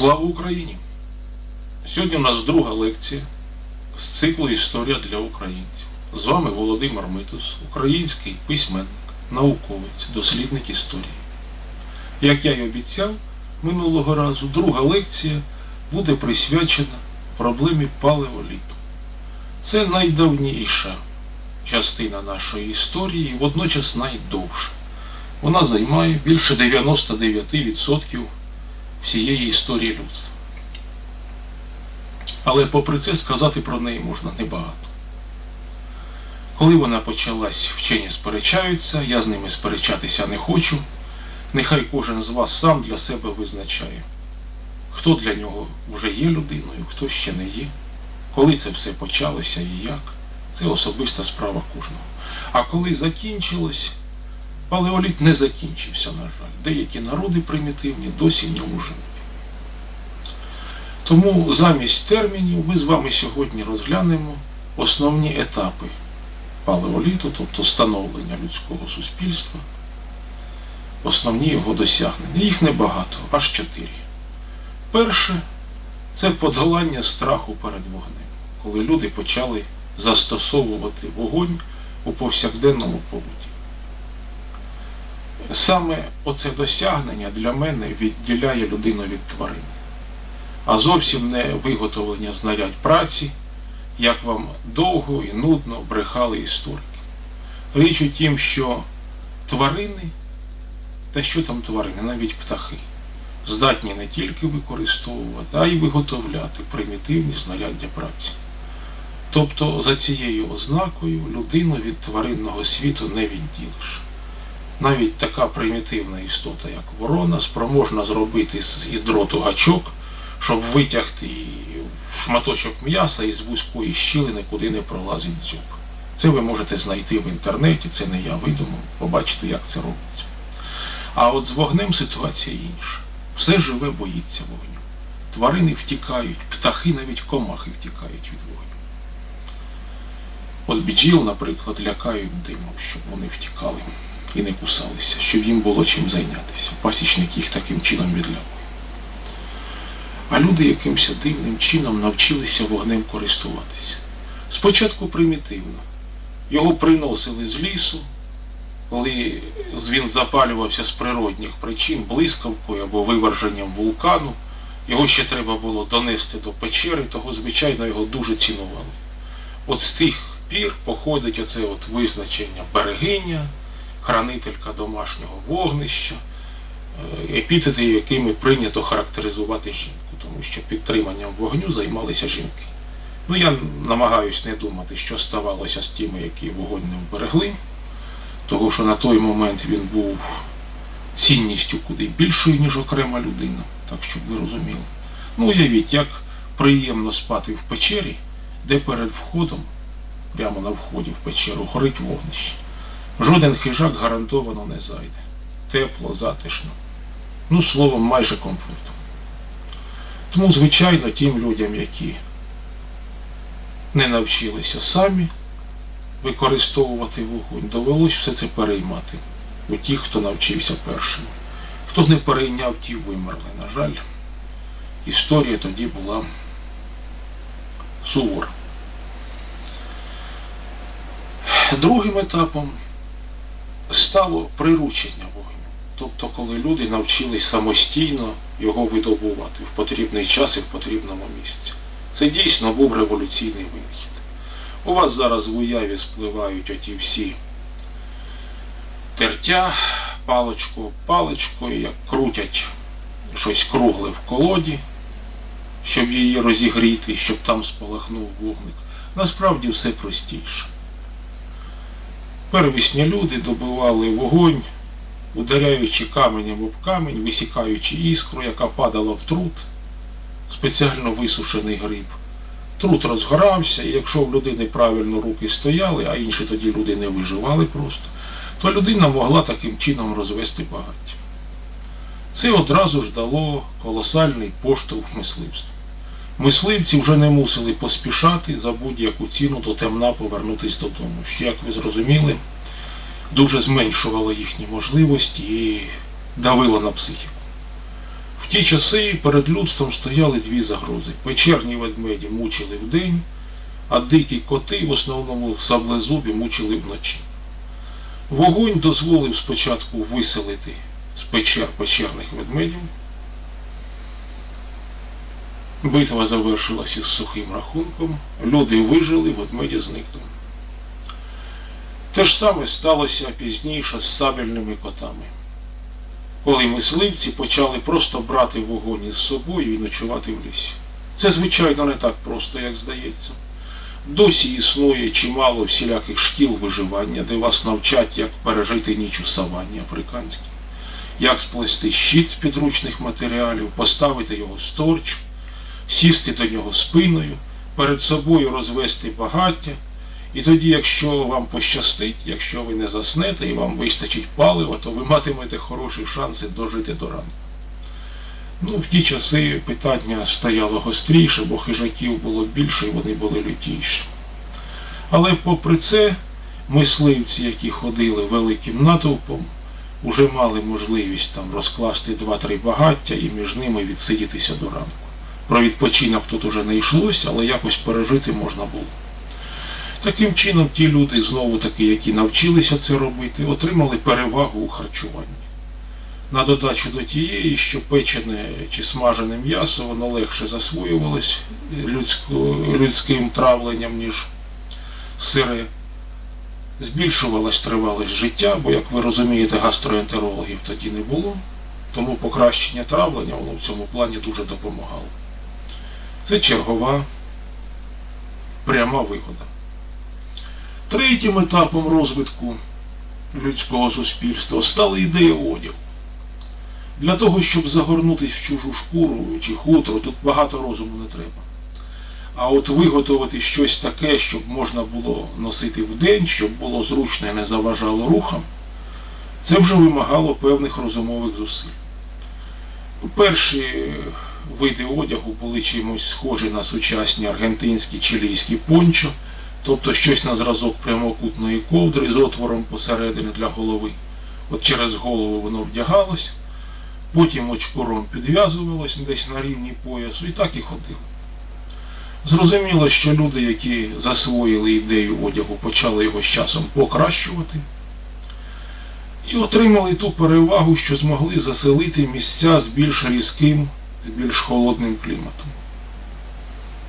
Слава Україні! Сьогодні у нас друга лекція з циклу Історія для українців. З вами Володимир Митус, український письменник, науковець, дослідник історії. Як я й обіцяв минулого разу, друга лекція буде присвячена проблемі палеоліту. Це найдавніша частина нашої історії і водночас найдовша. Вона займає більше 99% всієї історії людства. Але попри це сказати про неї можна небагато. Коли вона почалась, вчені сперечаються, я з ними сперечатися не хочу. Нехай кожен з вас сам для себе визначає, хто для нього вже є людиною, хто ще не є, коли це все почалося і як. Це особиста справа кожного. А коли закінчилось, палеоліт не закінчився, на жаль. Деякі народи примітивні досі в ньому. Тому замість термінів ми з вами сьогодні розглянемо основні етапи палеоліту, тобто становлення людського суспільства, основні його досягнення. Їх небагато, аж чотири. Перше це подолання страху перед вогнем, коли люди почали застосовувати вогонь у повсякденному побуті. Саме оце досягнення для мене відділяє людину від тварини а зовсім не виготовлення знарядь праці, як вам довго і нудно брехали історики. Річ у тім, що тварини, та що там тварини, навіть птахи, здатні не тільки використовувати, а й виготовляти примітивні знаряддя праці. Тобто за цією ознакою людину від тваринного світу не відділиш. Навіть така примітивна істота, як ворона, спроможна зробити з дроту гачок, щоб витягти шматочок м'яса із вузької щілини, куди не пролазить дзюк. Це ви можете знайти в інтернеті, це не я видумав, побачите, як це робиться. А от з вогнем ситуація інша. Все живе боїться вогню. Тварини втікають, птахи, навіть комахи втікають від вогню. От бджіл, наприклад, лякають димом, щоб вони втікали і не кусалися, щоб їм було чим зайнятися. Пасічник їх таким чином відлякує. А люди якимось дивним чином навчилися вогнем користуватися. Спочатку примітивно. Його приносили з лісу, коли він запалювався з природних причин, блискавкою або виверженням вулкану. Його ще треба було донести до печери, того, звичайно, його дуже цінували. От з тих пір походить оце от визначення берегиня, хранителька домашнього вогнища, епітети, якими прийнято характеризувати жінку тому що підтриманням вогню займалися жінки. Ну, я намагаюсь не думати, що ставалося з тими, які вогонь не вберегли, тому що на той момент він був цінністю куди більшою, ніж окрема людина, так щоб ви розуміли. Ну, уявіть, як приємно спати в печері, де перед входом, прямо на вході в печеру, горить вогнище. Жоден хижак гарантовано не зайде. Тепло, затишно. Ну, словом, майже комфортно. Тому, звичайно, тим людям, які не навчилися самі використовувати вогонь, довелось все це переймати у тих, хто навчився першим. Хто не перейняв, ті вимерли. На жаль, історія тоді була сувора. Другим етапом стало приручення вогню. Тобто, коли люди навчились самостійно його видобувати в потрібний час і в потрібному місці. Це дійсно був революційний винахід. У вас зараз в уяві спливають оті всі тертя, паличку паличкою, як крутять щось кругле в колоді, щоб її розігріти, щоб там спалахнув вогник. Насправді все простіше. Первісні люди добивали вогонь ударяючи каменем об камінь, висікаючи іскру, яка падала в труд, спеціально висушений гриб. Труд розгорався, і якщо в людини правильно руки стояли, а інші тоді люди не виживали просто, то людина могла таким чином розвести багаття. Це одразу ж дало колосальний поштовх мисливству. Мисливці вже не мусили поспішати за будь-яку ціну до темна повернутися додому. Що, як ви зрозуміли, дуже зменшувало їхні можливості і давило на психіку. В ті часи перед людством стояли дві загрози. Печерні ведмеді мучили вдень, а дикі коти, в основному саблезубі, мучили вночі. Вогонь дозволив спочатку виселити з печер печерних ведмедів. Битва завершилась із сухим рахунком, люди вижили, ведмеді зникли. Те ж саме сталося пізніше з сабельними котами, коли мисливці почали просто брати вогонь із собою і ночувати в лісі. Це, звичайно, не так просто, як здається. Досі існує чимало всіляких шкіл виживання, де вас навчать, як пережити ніч у саванні африканській, як сплести щит з підручних матеріалів, поставити його сторч, сісти до нього спиною, перед собою розвести багаття, і тоді, якщо вам пощастить, якщо ви не заснете і вам вистачить палива, то ви матимете хороші шанси дожити до ранку. Ну, в ті часи питання стояло гостріше, бо хижаків було більше і вони були лютіші. Але попри це, мисливці, які ходили великим натовпом, уже мали можливість там розкласти два-три багаття і між ними відсидітися до ранку. Про відпочинок тут уже не йшлося, але якось пережити можна було. Таким чином ті люди, знову таки, які навчилися це робити, отримали перевагу у харчуванні. На додачу до тієї, що печене чи смажене м'ясо, воно легше засвоювалось людсько, людським травленням, ніж сире. Збільшувалась тривалість життя, бо, як ви розумієте, гастроентерологів тоді не було, тому покращення травлення воно в цьому плані дуже допомагало. Це чергова пряма вигода. Третім етапом розвитку людського суспільства стала ідея одягу. Для того, щоб загорнутися в чужу шкуру чи хутро, тут багато розуму не треба. А от виготовити щось таке, щоб можна було носити вдень, щоб було зручно і не заважало рухам, це вже вимагало певних розумових зусиль. Перші види одягу були чимось схожі на сучасні аргентинські чилійські пончо, тобто щось на зразок прямокутної ковдри з отвором посередині для голови. От через голову воно вдягалось, потім очкуром підв'язувалось десь на рівні поясу і так і ходили. Зрозуміло, що люди, які засвоїли ідею одягу, почали його з часом покращувати і отримали ту перевагу, що змогли заселити місця з більш різким, з більш холодним кліматом,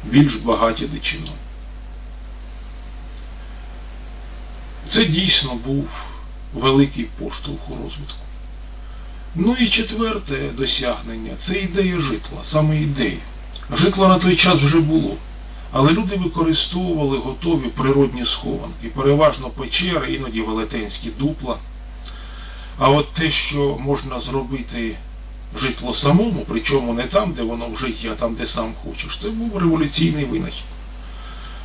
більш багаті дичиною. Це дійсно був великий поштовх у розвитку. Ну і четверте досягнення це ідея житла, саме ідея. Житло на той час вже було, але люди використовували готові природні схованки, переважно печери, іноді велетенські дупла. А от те, що можна зробити житло самому, причому не там, де воно в житті, а там, де сам хочеш, це був революційний винахід.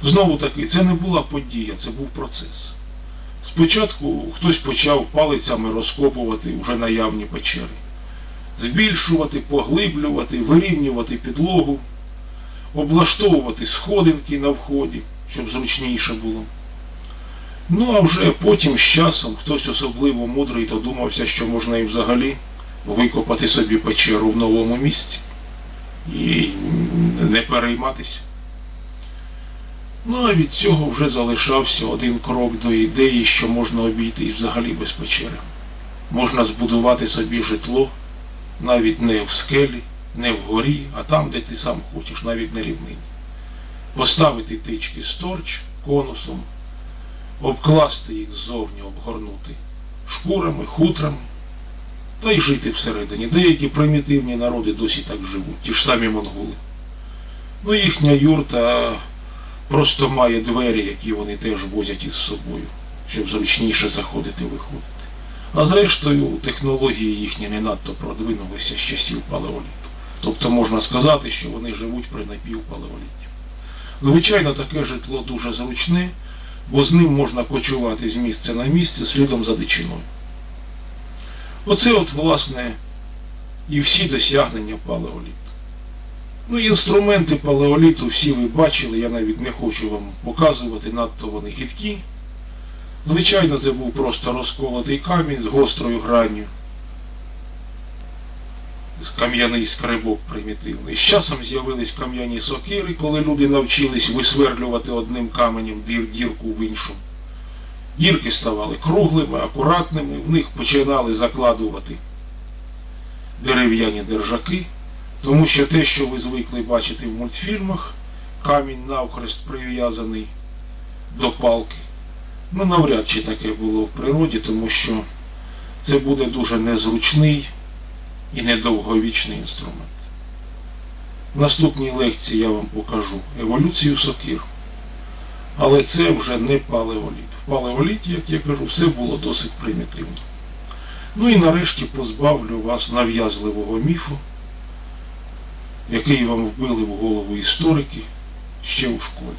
Знову таки, це не була подія, це був процес. Спочатку хтось почав палицями розкопувати вже наявні печери. Збільшувати, поглиблювати, вирівнювати підлогу, облаштовувати сходинки на вході, щоб зручніше було. Ну а вже потім з часом хтось особливо мудрий додумався, що можна і взагалі викопати собі печеру в новому місці і не перейматися. Ну а від цього вже залишався один крок до ідеї, що можна обійтись взагалі без печери. Можна збудувати собі житло навіть не в скелі, не вгорі, а там, де ти сам хочеш, навіть на рівнині. Поставити тички сторч конусом, обкласти їх ззовні, обгорнути шкурами, хутрами, та й жити всередині. Деякі примітивні народи досі так живуть, ті ж самі монголи. Ну їхня юрта просто має двері, які вони теж возять із собою, щоб зручніше заходити і виходити. А зрештою, технології їхні не надто продвинулися з часів палеоліту. Тобто можна сказати, що вони живуть при напівпалеолітті. Звичайно, таке житло дуже зручне, бо з ним можна почувати з місця на місце слідом за дичиною. Оце от, власне, і всі досягнення палеоліту. Ну, інструменти палеоліту всі ви бачили, я навіть не хочу вам показувати, надто вони гидкі. Звичайно, це був просто розколотий камінь з гострою гранню, кам'яний скребок примітивний. З часом з'явились кам'яні сокири, коли люди навчились висверлювати одним каменем дір, дірку в іншому. Дірки ставали круглими, акуратними, в них починали закладувати дерев'яні держаки, тому що те, що ви звикли бачити в мультфільмах, камінь навхрест прив'язаний до палки, ну навряд чи таке було в природі, тому що це буде дуже незручний і недовговічний інструмент. В наступній лекції я вам покажу еволюцію сокир. Але це вже не палеоліт. В палеоліті, як я кажу, все було досить примітивно. Ну і нарешті позбавлю вас нав'язливого міфу, який вам вбили в голову історики ще у школі.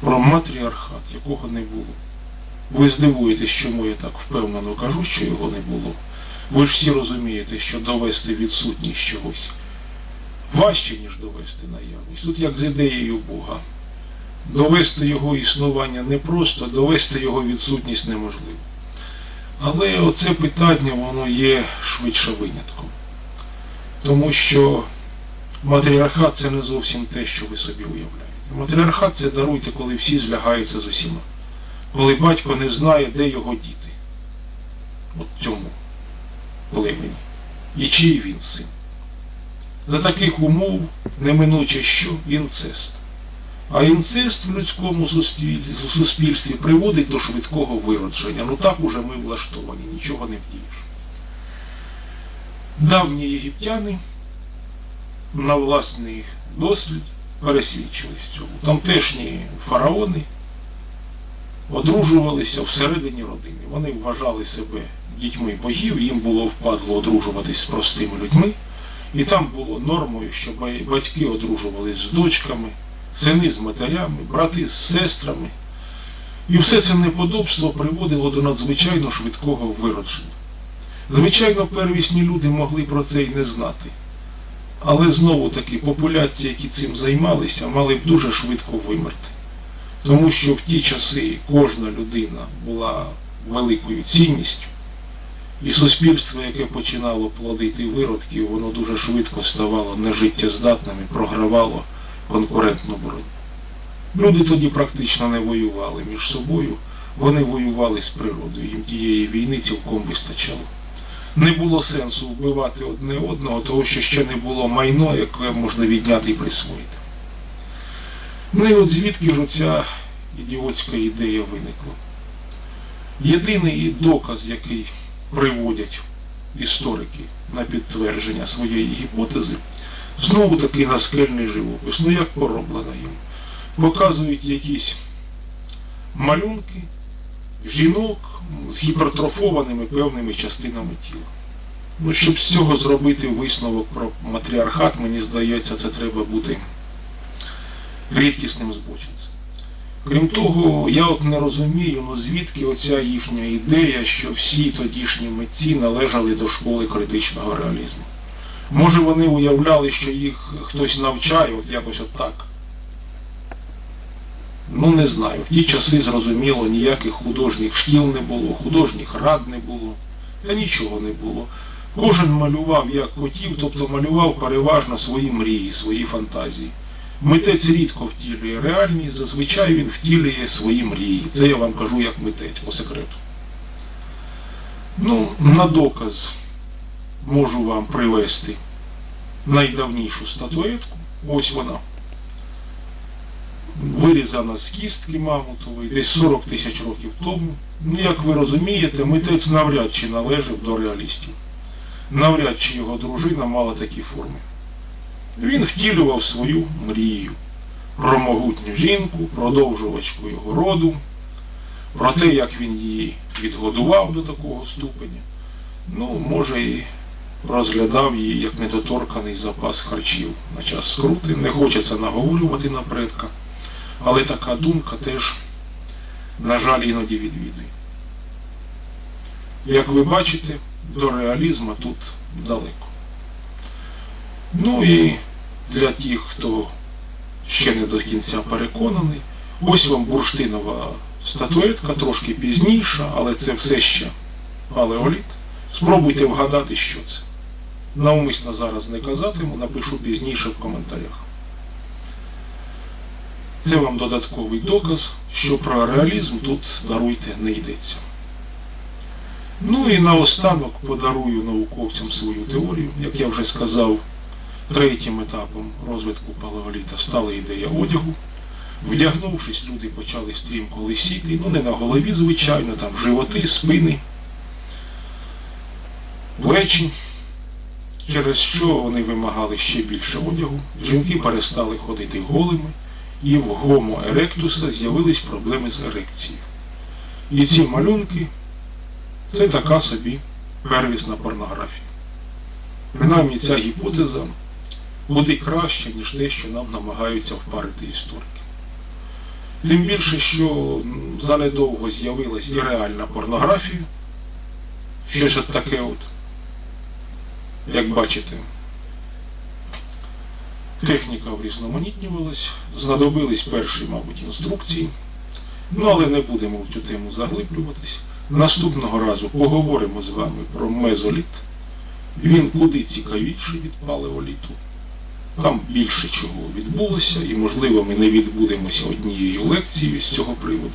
Про матріархат, якого не було. Ви здивуєтесь, чому я так впевнено кажу, що його не було. Ви ж всі розумієте, що довести відсутність чогось важче, ніж довести наявність. Тут як з ідеєю Бога. Довести його існування непросто, довести його відсутність неможливо. Але оце питання, воно є швидше винятком. Тому що матріархат це не зовсім те, що ви собі уявляєте. Матріархат це даруйте, коли всі злягаються з усіма. Коли батько не знає, де його діти. От цьому племені. І чий він син. За таких умов неминуче що інцест. А інцест в людському суспільстві, приводить до швидкого виродження. Ну так уже ми влаштовані, нічого не вдієш. Давні єгиптяни на власний дослід пересвідчились цьому. Тамтешні фараони одружувалися всередині родини. Вони вважали себе дітьми богів, їм було впадло одружуватись з простими людьми. І там було нормою, що батьки одружувались з дочками, сини з матерями, брати з сестрами. І все це неподобство приводило до надзвичайно швидкого виродження. Звичайно, первісні люди могли про це й не знати. Але знову таки популяції, які цим займалися, мали б дуже швидко вимерти. Тому що в ті часи кожна людина була великою цінністю, і суспільство, яке починало плодити виродків, воно дуже швидко ставало нежиттєздатним і програвало конкурентну боротьбу. Люди тоді практично не воювали між собою, вони воювали з природою, їм тієї війни цілком вистачало. Не було сенсу вбивати одне одного, того що ще не було майно, яке можна відняти і присвоїти. Ну і от звідки ж оця ідіотська ідея виникла? Єдиний доказ, який приводять історики на підтвердження своєї гіпотези, знову таки наскельний живопис. Ну як пороблено їм. Показують якісь малюнки жінок з гіпертрофованими певними частинами тіла. Ну, щоб з цього зробити висновок про матріархат, мені здається, це треба бути рідкісним збочинцем. Крім того, я от не розумію, ну звідки оця їхня ідея, що всі тодішні митці належали до школи критичного реалізму. Може вони уявляли, що їх хтось навчає, от якось от так. Ну не знаю. В ті часи, зрозуміло, ніяких художніх шкіл не було, художніх рад не було, та нічого не було. Кожен малював як хотів, тобто малював переважно свої мрії, свої фантазії. Митець рідко втілює реальність, зазвичай він втілює свої мрії. Це я вам кажу як митець по секрету. Ну, на доказ можу вам привести найдавнішу статуетку. Ось вона. Вирізана з кістки мамутової, десь 40 тисяч років тому. Ну, як ви розумієте, митець навряд чи належав до реалістів. Навряд чи його дружина мала такі форми. Він втілював свою мрію про могутню жінку, продовжувачку його роду, про те, як він її відгодував до такого ступеня. Ну, може і розглядав її як недоторканий запас харчів на час скрути. Не хочеться наговорювати на предка, але така думка теж, на жаль, іноді відвідує. Як ви бачите, до реалізму тут далеко. Ну і для тих, хто ще не до кінця переконаний, ось вам бурштинова статуетка, трошки пізніша, але це все ще палеоліт. Спробуйте вгадати, що це. Навмисно зараз не казатиму, напишу пізніше в коментарях. Це вам додатковий доказ, що про реалізм тут, даруйте, не йдеться. Ну і наостанок подарую науковцям свою теорію. Як я вже сказав, третім етапом розвитку палеоліта стала ідея одягу. Вдягнувшись, люди почали стрімко лисіти, ну не на голові, звичайно, там животи, спини, плечі, через що вони вимагали ще більше одягу. Жінки перестали ходити голими, і в гомо еректуса з'явились проблеми з ерекцією. І ці малюнки це така собі первісна порнографія. Принаймні ця гіпотеза буде краще, ніж те, що нам намагаються впарити історики. Тим більше, що занедовго з'явилась і реальна порнографія, щось от таке от, як бачите, техніка врізноманітнювалась, знадобились перші, мабуть, інструкції, ну але не будемо в цю тему заглиблюватись. Наступного разу поговоримо з вами про мезоліт. Він куди цікавіший від палеоліту. Там більше чого відбулося, і, можливо, ми не відбудемося однією лекцією з цього приводу.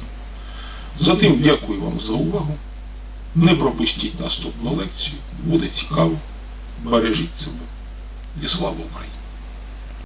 Затим дякую вам за увагу. Не пропустіть наступну лекцію, буде цікаво. Бережіть себе і слава Україні!